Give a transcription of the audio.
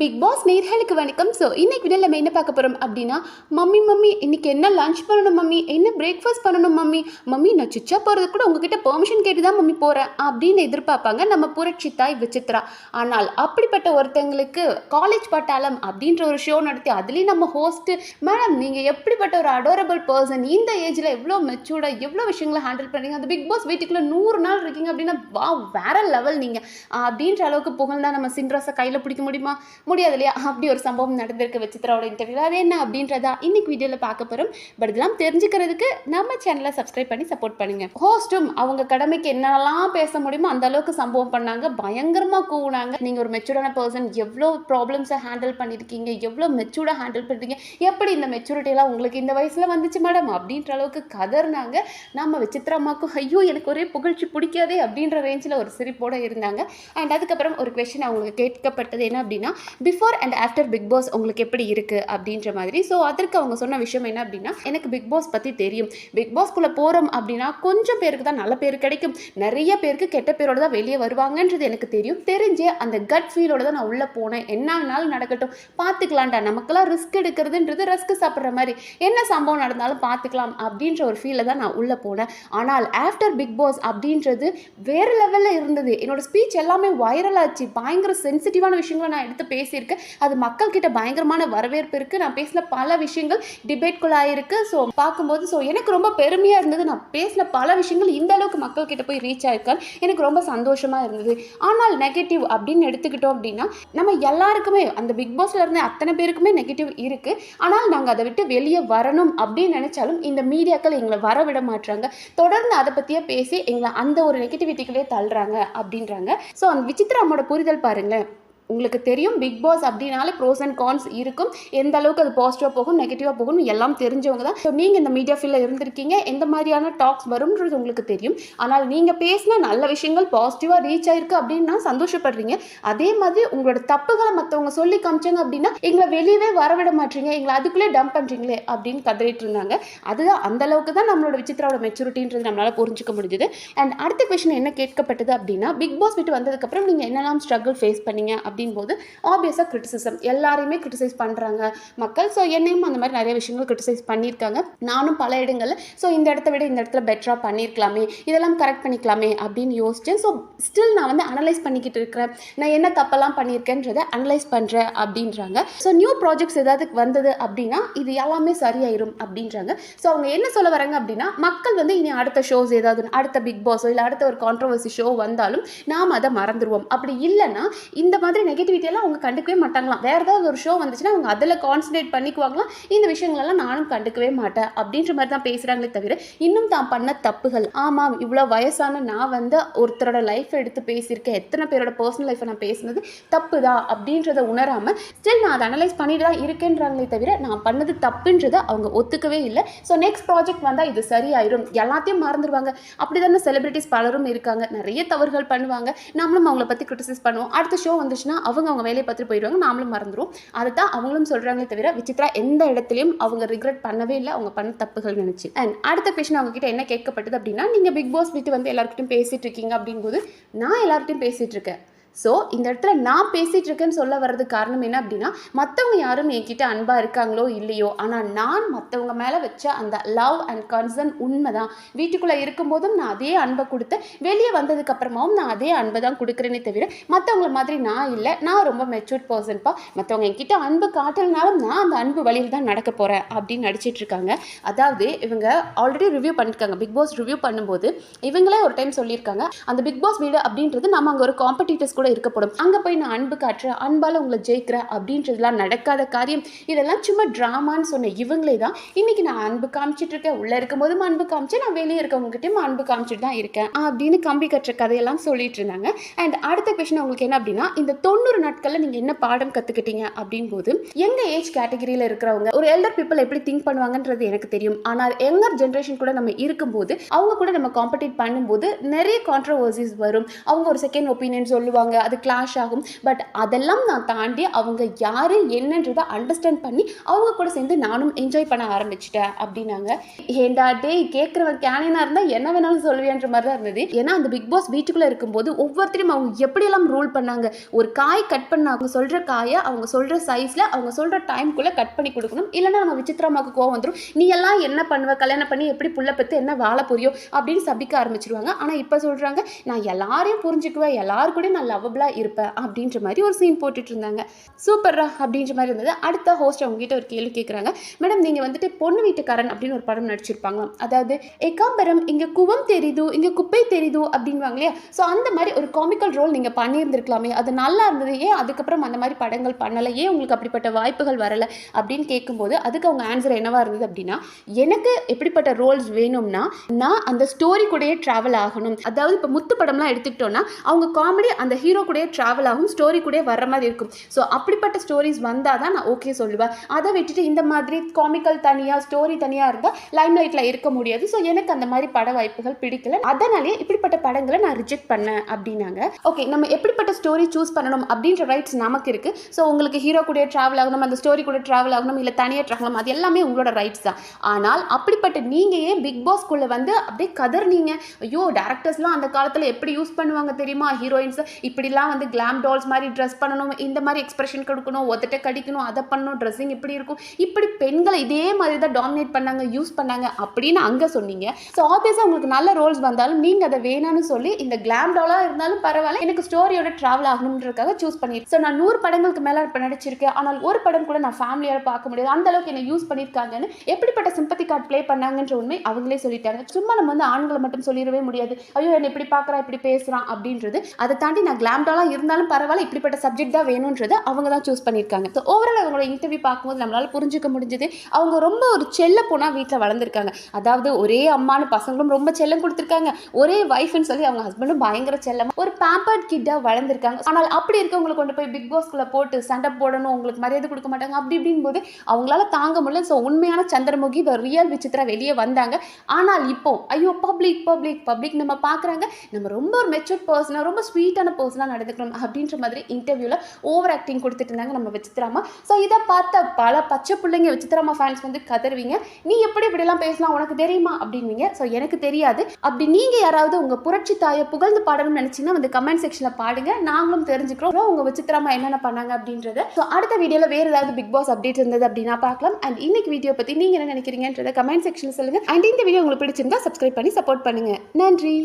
Big pass நேர்களுக்கு வணக்கம். So இன்னைக்கு வீடியோ நம்ம என்ன பார்க்க போகிறோம் அப்படின்னா மம்மி மம்மி இன்னைக்கு என்ன லஞ்ச் பண்ணணும் மம்மி? என்ன பிரேக்ஃபாஸ்ட் பண்ணணும் மம்மி? மம்மி நான் சுச்சா போகிறது கூட உங்ககிட்ட பெர்மிஷன் கேட்டு தான் மம்மி போகிறேன் அப்படின்னு எதிர்பார்ப்பாங்க நம்ம புரட்சி தாய் விசித்ரா. ஆனால் அப்படிப்பட்ட ஒருத்தங்களுக்கு காலேஜ் பட்டாளம் அப்படின்ற ஒரு ஷோ நடத்தி அதுலேயும் நம்ம ஹோஸ்ட்டு மேடம் நீங்கள் எப்படிப்பட்ட ஒரு அடோரபிள் பர்சன் இந்த ஏஜில் எவ்வளோ மெச்சூர்டாக எவ்வளோ விஷயங்களை ஹேண்டில் பண்ணுறீங்க அந்த பிக் பாஸ் வீட்டுக்குள்ளே நூறு நாள் இருக்கீங்க அப்படின்னா வா வேற லெவல் நீங்கள் அப்படின்ற அளவுக்கு புகழ்ந்தால் நம்ம சின்ராஸை கையில் பிடிக்க முடியுமா? முடியாது இல்லையா அப்படி ஒரு சம்பவம் நடந்திருக்கு விசித்ராவோட இன்டர்வியூ அது என்ன அப்படின்றதா இன்னைக்கு வீடியோவில் பார்க்க போகிறோம் பட் இதெல்லாம் தெரிஞ்சுக்கிறதுக்கு நம்ம சேனலை சப்ஸ்கிரைப் பண்ணி சப்போர்ட் பண்ணுங்க. ஹோஸ்ட்டும் அவங்க கடமைக்கு என்னெல்லாம் பேச முடியுமோ அந்த அளவுக்கு சம்பவம் பண்ணாங்க. பயங்கரமாக கூவினாங்க. நீங்கள் ஒரு மெச்சூர்டான பர்சன் எவ்வளோ ப்ராப்ளம்ஸை ஹேண்டில் பண்ணியிருக்கீங்க எவ்வளோ மெச்சூர்டாக ஹேண்டில் பண்ணியிருக்கீங்க எப்படி இந்த மெச்சூரிட்டியெல்லாம் உங்களுக்கு இந்த வயசில் வந்துச்சு மேடம் அப்படின்ற அளவுக்கு கதர்னாங்க நம்ம விசித்ரா அம்மாக்கும் ஐயோ எனக்கு ஒரே புகழ்ச்சி பிடிக்காதே அப்படின்ற ரேஞ்சில் ஒரு சிரிப்போடு இருந்தாங்க. அண்ட் அதுக்கப்புறம் ஒரு கொஷின் அவங்களுக்கு கேட்கப்பட்டது என்ன அப்படின்னா before and after Bigg Boss உங்களுக்கு எப்படி இருக்குது அப்படின்ற மாதிரி. ஸோ அதற்கு அவங்க சொன்ன விஷயம் என்ன அப்படின்னா எனக்கு பிக் பாஸ் பற்றி தெரியும். பிக் பாஸ்க்குள்ளே போகிறோம் அப்படின்னா கொஞ்சம் பேருக்கு தான் நல்ல பேர் கிடைக்கும். நிறைய பேருக்கு கெட்ட பேரோட தான் வெளியே வருவாங்கன்றது எனக்கு தெரியும். தெரிஞ்சே அந்த கட் ஃபீலோட தான் நான் உள்ளே போனேன். என்ன வேணாலும் நடக்கட்டும். பார்த்துக்கலாம்டா நமக்கெல்லாம் ரிஸ்க் எடுக்கிறதுன்றது ரிஸ்க் சாப்பிட்ற மாதிரி. என்ன சம்பவம் நடந்தாலும் பார்த்துக்கலாம் அப்படின்ற ஒரு ஃபீலில் தான் நான் உள்ளே போனேன். ஆனால் ஆஃப்டர் பிக் பாஸ் அப்படின்றது வேறு லெவலில் இருந்தது. என்னோட ஸ்பீச் எல்லாமே வைரல் ஆச்சு. பயங்கர சென்சிட்டிவான விஷயங்களை நான் எடுத்து பேசியிருக்கேன் அது மக்கள்கிட்ட பயங்கரமான வரவேற்பு இருக்குது நான் பேசின பல விஷயங்கள் டிபேட்குள்ளாயிருக்கு ஸோ பார்க்கும்போது ஸோ எனக்கு ரொம்ப பெருமையாக இருந்தது. நான் பேசின பல விஷயங்கள் இந்த அளவுக்கு மக்கள்கிட்ட போய் ரீச் ஆயிருக்கான்னு எனக்கு ரொம்ப சந்தோஷமாக இருந்தது. ஆனால் நெகட்டிவ் அப்படின்னு எடுத்துக்கிட்டோம் அப்படின்னா நம்ம எல்லாருக்குமே அந்த பிக் பாஸ்ல இருந்த அத்தனை பேருக்குமே நெகட்டிவ் இருக்குது ஆனால் நாங்கள் அதை விட்டு வெளியே வரணும் அப்படின்னு நினச்சாலும் இந்த மீடியாக்கள் எங்களை வர விட மாட்டுறாங்க தொடர்ந்து அதை பற்றியே பேசி எங்களை அந்த ஒரு நெகட்டிவிட்டிகளே தள்ளுறாங்க அப்படின்றாங்க. ஸோ அந்த விசித்திர அம்மோட புரிதல் பாருங்களேன். உங்களுக்கு தெரியும் பிக் பாஸ் அப்படின்னாலே ப்ரோஸ் அண்ட் கான்ஸ் இருக்கும். எந்த அளவுக்கு அது பாசிட்டிவாக போகும் நெகட்டிவாக போகும் எல்லாம் தெரிஞ்சவங்க தான். ஸோ நீங்கள் இந்த மீடியா ஃபீல்டில் இருந்திருக்கீங்க எந்த மாதிரியான டாக்ஸ் வரும்ன்றது உங்களுக்கு தெரியும். ஆனால் நீங்கள் பேசின நல்ல விஷயங்கள் பாசிட்டிவாக ரீச் ஆயிருக்கு அப்படின்னா சந்தோஷப்படுறீங்க. அதே மாதிரி உங்களோட தப்புகளை மற்றவங்க சொல்லி காமிச்சாங்க அப்படின்னா எங்களை வெளியவே வரவிட மாட்டீங்க எங்களை அதுக்குள்ளே டம்ப் பண்ணுறீங்களே அப்படின்னு கதறிட்டு இருந்தாங்க. அதுதான் அந்த அளவுக்கு தான் நம்மளோட விசித்திராவோட மெச்சூரிட்டின்றது நம்மளால் புரிஞ்சுக்க முடிஞ்சுது. அண்ட் அடுத்த கொஷின் என்ன கேட்கப்பட்டது அப்படின்னா பிக் பாஸ் விட்டு வந்ததுக்கப்புறம் நீங்கள் என்னெல்லாம் ஸ்ட்ரகிள் ஃபேஸ் பண்ணீங்க அப்படி போது ஆப்வியஸாக கிரிட்டிசிசம் எல்லாரையுமே கிரிட்டிசைஸ் பண்ணுறாங்க மக்கள். ஸோ என்னையும் அந்த மாதிரி நிறைய விஷயங்கள் கிரிட்டிசைஸ் பண்ணியிருக்காங்க. நானும் பல இடங்களில் ஸோ இந்த இடத்த விட இந்த இடத்துல பெட்டராக பண்ணியிருக்கலாமே இதெல்லாம் கரெக்ட் பண்ணிக்கலாமே அப்படின்னு யோசித்தேன் ஸோ ஸ்டில் நான் வந்து அனலைஸ் பண்ணிக்கிட்டு இருக்கிறேன். நான் என்ன தப்பெல்லாம் பண்ணியிருக்கேன்றதை அனலைஸ் பண்ணுறேன் அப்படின்றாங்க. ஸோ நியூ ப்ராஜெக்ட்ஸ் ஏதாவது வந்தது அப்படின்னா இது எல்லாமே சரியாயிரும் அப்படின்றாங்க. ஸோ அவங்க என்ன சொல்ல வராங்க அப்படின்னா மக்கள் வந்து இனி அடுத்த ஷோஸ் ஏதாவது அடுத்த பிக் பாஸோ இல்லை அடுத்த ஒரு கான்ட்ரவர்சி ஷோ வந்தாலும் நாம் அதை மறந்துடுவோம் அப்படி இல்லைன்னா இந்த மாதிரி நெகட்டிவிட்டி எல்லாம் அவங்க கண்டுக்கவே மாட்டாங்களாம். வேறு ஏதாவது ஒரு ஷோ வந்துச்சுன்னா அவங்க அதில் கான்சன்ட்ரேட் பண்ணிக்குவாங்களாம். இந்த விஷயங்களெல்லாம் நானும் கண்டுக்கவே மாட்டேன் அப்படின்ற மாதிரி தான் பேசுகிறாங்களே தவிர இன்னும் தான் பண்ண தப்புகள். ஆமாம் இவ்வளோ வயசான நான் வந்து ஒருத்தரோட லைஃப் எடுத்து பேசியிருக்கேன். எத்தனை பேரோட பர்சனல் லைஃப்பை நான் பேசுனது தப்பு தான் அப்படின்றத உணராமல் ஸ்டில் நான் அதை அனலைஸ் பண்ணிட்டு தான் இருக்கேன்றாங்களே தவிர நான் பண்ணது தப்புன்றதை அவங்க ஒத்துக்கவே இல்லை. ஸோ நெக்ஸ்ட் ப்ராஜெக்ட் வந்தால் இது சரியாயிரும். எல்லாத்தையும் மறந்துடுவாங்க அப்படி தானே செலிபிரிட்டிஸ் பலரும் இருக்காங்க. நிறைய தவறுகள் பண்ணுவாங்க. நம்மளும் அவங்கள பற்றி கிரிட்டிசைஸ் பண்ணுவோம். அடுத்த ஷோ வந்துச்சுன்னா அவங்க அவங்க வேலையை பார்த்துட்டு போயிடுவாங்க. நாமளும் மறந்துடும் அதை தான் அவங்களும் சொல்கிறாங்களே தவிர விசித்ரா எந்த இடத்துலையும் அவங்க ரிக்ரெட் பண்ணவே இல்லை. அவங்க பண்ண தப்புகள் நினச்சி. அண்ட் அடுத்த கொஷின் அவங்க கிட்ட என்ன கேட்கப்பட்டது அப்படின்னா நீங்கள் பிக் பாஸ் விட்டு வந்து எல்லாருக்கிட்டையும் பேசிகிட்டு இருக்கீங்க அப்படிங்கும்போது நான் எல்லார்கிட்டையும் பேசிகிட்டு இருக்கேன். ஸோ இந்த இடத்துல நான் பேசிகிட்டு இருக்கேன்னு சொல்ல வர்றதுக்கு காரணம் என்ன அப்படின்னா மற்றவங்க யாரும் என்கிட்ட அன்பாக இருக்காங்களோ இல்லையோ ஆனால் நான் மற்றவங்க மேலே வச்ச அந்த லவ் அண்ட் கன்சர்ன் உண்மை தான் வீட்டுக்குள்ளே இருக்கும்போதும் நான் அதே அன்பை கொடுத்தேன். வெளியே வந்ததுக்கு அப்புறமாவும் நான் அதே அன்பை தான் கொடுக்குறேனே தவிர மற்றவங்கள மாதிரி நான் இல்லை. நான் ரொம்ப மெச்சூர்ட் பர்சன்ப்பா மற்றவங்க என்கிட்ட அன்பு காட்டலனாலும் நான் அந்த அன்பு வழியில் தான் நடக்க போகிறேன் அப்படின்னு நடிச்சிட்டு இருக்காங்க அதாவது இவங்க ஆல்ரெடி ரிவ்யூ பண்ணியிருக்காங்க பிக் பாஸ் ரிவ்யூ பண்ணும்போது இவங்களே ஒரு டைம் சொல்லியிருக்காங்க. அந்த பிக் பாஸ் வீடு அப்படின்றது நம்ம அங்கே ஒரு காம்படிட்டர்ஸ் கூட இருக்கப்படும். அங்கே போய் நான் அன்பு காட்டுறேன் அன்பால் உங்களை ஜெயிக்கிறேன் அப்படின்றதுலாம் நடக்காத காரியம். இதெல்லாம் சும்மா ட்ராமான்னு சொன்ன இவங்களே தான். இன்னைக்கு நான் அன்பு காமிச்சிட்டு இருக்கேன். உள்ளே இருக்கும்போதும் அன்பு காமிச்சேன் நான் வெளியே இருக்கவங்ககிட்டயும் அன்பு காமிச்சிட்டு தான் இருக்கேன் அப்படின்னு கம்பி கட்டுற கதையெல்லாம் சொல்லிட்டு இருந்தாங்க. அண்ட் அடுத்த கொஷின் உங்களுக்கு என்ன அப்படின்னா இந்த தொண்ணூறு நாட்களில் நீங்கள் என்ன பாடம் கற்றுக்கிட்டீங்க அப்படின் போது எங்கள் ஏஜ் கேட்டகரியில் இருக்கிறவங்க ஒரு எல்டர் பீப்புள் எப்படி திங்க் பண்ணுவாங்கன்றது எனக்கு தெரியும். ஆனால் எங்கர் ஜென்ரேஷன் கூட நம்ம இருக்கும்போது அவங்க கூட நம்ம காம்படிட் பண்ணும்போது நிறைய கான்ட்ரவர்சிஸ் வரும். அவங்க ஒரு செகண்ட் ஒப்பீனியன் சொல்லுவாங்க பேசுவாங்க அது கிளாஷ் ஆகும். பட் அதெல்லாம் நான் தாண்டி அவங்க யார் என்னன்றதை அண்டர்ஸ்டாண்ட் பண்ணி அவங்க கூட சேர்ந்து நானும் என்ஜாய் பண்ண ஆரம்பிச்சிட்டேன் அப்படின்னாங்க. ஏண்டா டே கேட்குறவன் கேனினா இருந்தால் என்ன வேணாலும் சொல்லுவேன்ற மாதிரி தான் இருந்தது. ஏன்னா அந்த பிக் பாஸ் வீட்டுக்குள்ளே இருக்கும்போது ஒவ்வொருத்தரையும் அவங்க எப்படியெல்லாம் ரூல் பண்ணாங்க. ஒரு காய் கட் பண்ண அவங்க சொல்கிற காயை அவங்க சொல்கிற சைஸில் அவங்க சொல்கிற டைம்குள்ளே கட் பண்ணி கொடுக்கணும். இல்லைன்னா நம்ம விசித்திரமாக்கு கோவம் வந்துடும் நீ எல்லாம் என்ன பண்ணுவ? கல்யாணம் பண்ணி எப்படி புள்ள பெற்று என்ன வாழ புரியும் அப்படின்னு சபிக்க ஆரம்பிச்சிருவாங்க. ஆனால் இப்போ சொல்கிறாங்க நான் எல்லாரையும் புரிஞ்சுக்குவேன். எல்லாரு கூடயும் நான் லவ்வபிளாக இருப்பேன் அப்படின்ற மாதிரி ஒரு சீன் போட்டுட்டு இருந்தாங்க சூப்பர்ரா அப்படின்ற மாதிரி இருந்தது. அடுத்த ஹோஸ்ட் அவங்ககிட்ட ஒரு கேள்வி கேட்குறாங்க மேடம் நீங்கள் வந்துட்டு பொண்ணு வீட்டுக்காரன் அப்படின்னு ஒரு படம் நடிச்சிருப்பாங்களாம். அதாவது எக்காம்பரம் இங்கே குவம் தெரியுது இங்கே குப்பை தெரியுது அப்படின்வாங்க இல்லையா? ஸோ அந்த மாதிரி ஒரு காமிக்கல் ரோல் நீங்கள் பண்ணியிருந்திருக்கலாமே. அது நல்லா இருந்தது. ஏன் அதுக்கப்புறம் அந்த மாதிரி படங்கள் பண்ணலை? ஏன் உங்களுக்கு அப்படிப்பட்ட வாய்ப்புகள் வரலை? அப்படின்னு கேட்கும்போது அதுக்கு அவங்க ஆன்சர் என்னவா இருந்தது அப்படின்னா எனக்கு எப்படிப்பட்ட ரோல்ஸ் வேணும்னா நான் அந்த ஸ்டோரி கூடயே ட்ராவல் ஆகணும். அதாவது இப்போ முத்து படம்லாம் எடுத்துக்கிட்டோன்னா அவங்க காமெடி அந்த ஹீரோ கூடயே ட்ராவல் ஆகும் ஸ்டோரி கூடயே வர்ற மாதிரி இருக்கும். ஸோ அப்படிப்பட்ட ஸ்டோரிஸ் வந்தால் தான் நான் ஓகே சொல்லுவேன். அதை விட்டுட்டு இந்த மாதிரி காமிக்கல் தனியாக ஸ்டோரி தனியாக இருந்தால் லைம் லைட்டில் இருக்க முடியாது. ஸோ எனக்கு அந்த மாதிரி பட வாய்ப்புகள் பிடிக்கல. அதனாலே இப்படிப்பட்ட படங்களை நான் ரிஜெக்ட் பண்ணேன் அப்படின்னாங்க. ஓகே நம்ம எப்படிப்பட்ட ஸ்டோரி சூஸ் பண்ணணும் அப்படின்ற ரைட்ஸ் நமக்கு இருக்குது ஸோ உங்களுக்கு ஹீரோ கூட ட்ராவல் ஆகணும் அந்த ஸ்டோரி கூட ட்ராவல் ஆகணும் இல்லை தனியாக ட்ராகணும் அது எல்லாமே உங்களோட ரைட்ஸ் தான். ஆனால் அப்படிப்பட்ட நீங்கள் ஏன் பிக் பாஸ்க்குள்ளே வந்து அப்படியே கதர்னீங்க? ஐயோ டேரக்டர்ஸ்லாம் அந்த காலத்தில் எப்படி யூஸ் பண்ணுவாங்க தெரியுமா? ஹீரோயின்ஸ் இப்படிலாம் வந்து கிளாம் டால்ஸ் மாதிரி ட்ரெஸ் பண்ணணும் இந்த மாதிரி எக்ஸ்பிரஷன் கொடுக்கணும் ஒத்தட்ட கடிக்கணும் அதை பண்ணணும் ட்ரெஸ்ஸிங் இப்படி இருக்கும். இப்படி பெண்களை இதே மாதிரி தான் டாமினேட் பண்ணாங்க யூஸ் பண்ணாங்க அப்படின்னு அங்கே சொன்னீங்க. ஸோ ஆப்வியஸாக உங்களுக்கு நல்ல ரோல்ஸ் வந்தாலும் நீங்கள் அதை வேணாம்னு சொல்லி இந்த கிளாம் டாலாக இருந்தாலும் பரவாயில்ல. எனக்கு ஸ்டோரியோட ட்ராவல் ஆகணுன்றதுக்காக சூஸ் பண்ணியிருக்கேன் ஸோ நான் நூறு படங்களுக்கு மேலே இப்போ நடிச்சிருக்கேன். ஆனால் ஒரு படம் கூட நான் ஃபேமிலியோட பார்க்க முடியாது. அந்த அளவுக்கு என்ன யூஸ் பண்ணியிருக்காங்கன்னு எப்படிப்பட்ட சிம்பத்தி கார்டு ப்ளே பண்ணாங்கன்ற உண்மை அவங்களே சொல்லிட்டாங்க. சும்மா நம்ம வந்து ஆண்களை மட்டும் சொல்லிடவே முடியாது. ஐயோ என்ன இப்படி பார்க்குறா இப்படி பேசுகிறான் அப்படின்றது. அதை தாண்டி நான் கிளாம்டாலாம் இருந்தாலும் பரவாயில்ல இப்படிப்பட்ட சப்ஜெக்ட் தான் வேணுன்றது அவங்க தான் சூஸ் பண்ணியிருக்காங்க. ஸோ ஓவரால் அவங்களோட இன்டர்வியூ பார்க்கும்போது நம்மளால் புரிஞ்சுக்க முடிஞ்சது. அவங்க ரொம்ப ஒரு செல்ல போனால் வீட்டில் வளர்ந்துருக்காங்க. அதாவது ஒரே அம்மானு பசங்களும் ரொம்ப செல்லம் கொடுத்துருக்காங்க. ஒரே ஒய்ஃப்னு சொல்லி அவங்க ஹஸ்பண்டும் பயங்கர செல்லம் ஒரு பேம்பர்ட் கிட்டாக வளர்ந்துருக்காங்க. ஆனால் அப்படி இருக்கவங்களை கொண்டு போய் பிக் பாஸ்க்குள்ளே போட்டு சண்டை போடணும் உங்களுக்கு மரியாதை கொடுக்க மாட்டாங்க. அப்படி இப்படின் போது அவங்களால தாங்க முடியல. ஸோ உண்மையான சந்திரமுகி இந்த ரியல் விசித்திரா வெளியே வந்தாங்க. ஆனால் இப்போ ஐயோ பப்ளிக் பப்ளிக் பப்ளிக் நம்ம பார்க்குறாங்க. நம்ம ரொம்ப ஒரு மெச்சூர் பர்சனாக ரொம்ப ஸ்வீட்டான பர்சன் பர்சனாக நடந்துக்கணும் அப்படின்ற மாதிரி இன்டர்வியூவில் ஓவர் ஆக்டிங் கொடுத்துட்டு இருந்தாங்க நம்ம விசித்திராமா. ஸோ இதை பார்த்த பல பச்சை பிள்ளைங்க விசித்திராமா ஃபேன்ஸ் வந்து கதறுவீங்க. நீ எப்படி இப்படிலாம் பேசலாம்? உனக்கு தெரியுமா? அப்படின்வீங்க ஸோ எனக்கு தெரியாது. அப்படி நீங்கள் யாராவது உங்கள் புரட்சி தாயை புகழ்ந்து பாடணும்னு நினச்சிங்கன்னா வந்து கமெண்ட் செக்ஷனில் பாடுங்க. நாங்களும் தெரிஞ்சுக்கிறோம். உங்கள் விசித்திராமா என்னென்ன பண்ணாங்க அப்படின்றத. ஸோ அடுத்த வீடியோவில் வேறு ஏதாவது பிக் பாஸ் அப்டேட் இருந்தது அப்படின்னா பார்க்கலாம். அண்ட் இன்னைக்கு வீடியோ பற்றி நீங்கள் என்ன நினைக்கிறீங்கன்றத கமெண்ட் செக்ஷனில் சொல்லுங்கள் அண்ட் இந்த வீடியோ உங்களுக்கு பிடிச்சிருந்தா சப்ஸ்கிரைப் பண்ணி சப்போர்ட் பண்ணுங்கள் நன்றி.